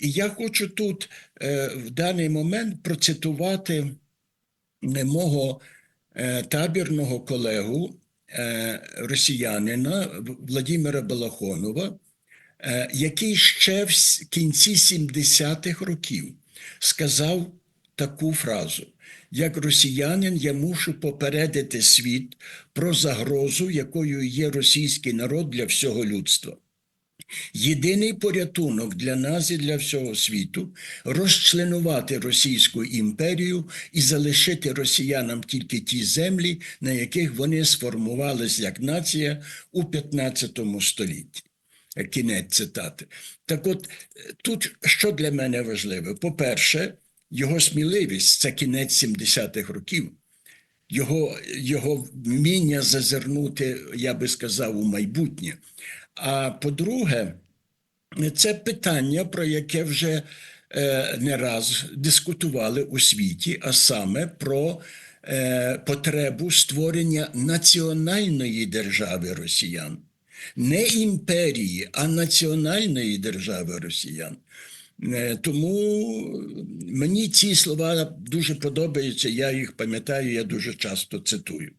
І я хочу тут е, в даний момент процитувати мого е, табірного колегу е, росіянина Владимира Балахонова, який ще в кінці 70-х років сказав таку фразу: як росіянин, я мушу попередити світ про загрозу, якою є російський народ для всього людства. Єдиний порятунок для нас і для всього світу розчленувати Російську імперію і залишити росіянам тільки ті землі, на яких вони сформувались як нація у 15 столітті. Кінець цитати. Так от тут що для мене важливе? По-перше, його сміливість це кінець 70-х років його, його вміння зазирнути, я би сказав, у майбутнє. А по-друге, це питання, про яке вже е, не раз дискутували у світі, а саме про е, потребу створення національної держави росіян. Не імперії, а національної держави росіян. Е, Тому мені ці слова дуже подобаються. Я їх пам'ятаю, я дуже часто цитую.